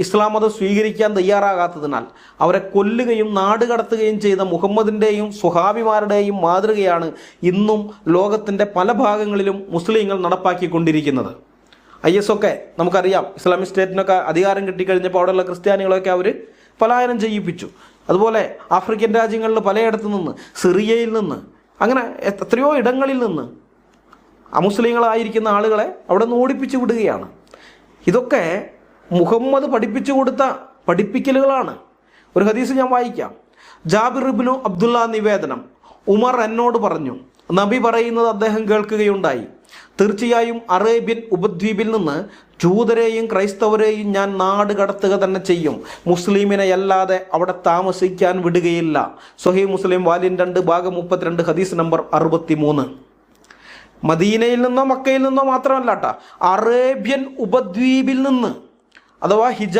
ഇസ്ലാം മതം സ്വീകരിക്കാൻ തയ്യാറാകാത്തതിനാൽ അവരെ കൊല്ലുകയും നാട് കടത്തുകയും ചെയ്ത മുഹമ്മദിന്റെയും സുഹാബിമാരുടെയും മാതൃകയാണ് ഇന്നും ലോകത്തിന്റെ പല ഭാഗങ്ങളിലും മുസ്ലിങ്ങൾ നടപ്പാക്കിക്കൊണ്ടിരിക്കുന്നത്. ഐ എസ് ഒക്കെ നമുക്കറിയാം ഇസ്ലാമിക് സ്റ്റേറ്റിനൊക്കെ അധികാരം കിട്ടിക്കഴിഞ്ഞപ്പോൾ അവിടെയുള്ള ക്രിസ്ത്യാനികളൊക്കെ അവർ പലായനം ചെയ്യിപ്പിച്ചു. അതുപോലെ ആഫ്രിക്കൻ രാജ്യങ്ങളിൽ പലയിടത്തു നിന്ന് സിറിയയിൽ നിന്ന് അങ്ങനെ എത്രയോ ഇടങ്ങളിൽ നിന്ന് അമുസ്ലിങ്ങളായിരിക്കുന്ന ആളുകളെ അവിടെ നിന്ന് ഓടിപ്പിച്ചു വിടുകയാണ്. ഇതൊക്കെ മുഹമ്മദ് പഠിപ്പിച്ചു കൊടുത്ത പഠിപ്പിക്കലുകളാണ്. ഒരു ഹദീസ് ഞാൻ വായിക്കാം. ജാബിർ ഇബ്നു അബ്ദുള്ള നിവേദനം. ഉമർ എന്നോട് പറഞ്ഞു നബി പറയുന്നത് അദ്ദേഹം കേൾക്കുകയുണ്ടായി. തീർച്ചയായും അറേബ്യൻ ഉപദ്വീപിൽ നിന്ന് ജൂതരെയും ക്രൈസ്തവരെയും ഞാൻ നാട് കടത്തുക തന്നെ ചെയ്യും. മുസ്ലിമിനെ അല്ലാതെ അവിടെ താമസിക്കാൻ വിടുകയില്ല. സൊഹി മുസ്ലിം വാലിൻ രണ്ട് ഭാഗം മുപ്പത്തിരണ്ട് ഹദീസ് നമ്പർ അറുപത്തി മൂന്ന് മദീനയിൽ നിന്നോ മക്കയിൽ നിന്നോ മാത്രമല്ല കേട്ടോ അറേബ്യൻ ഉപദ്വീപിൽ നിന്ന് അഥവാ ഹിജ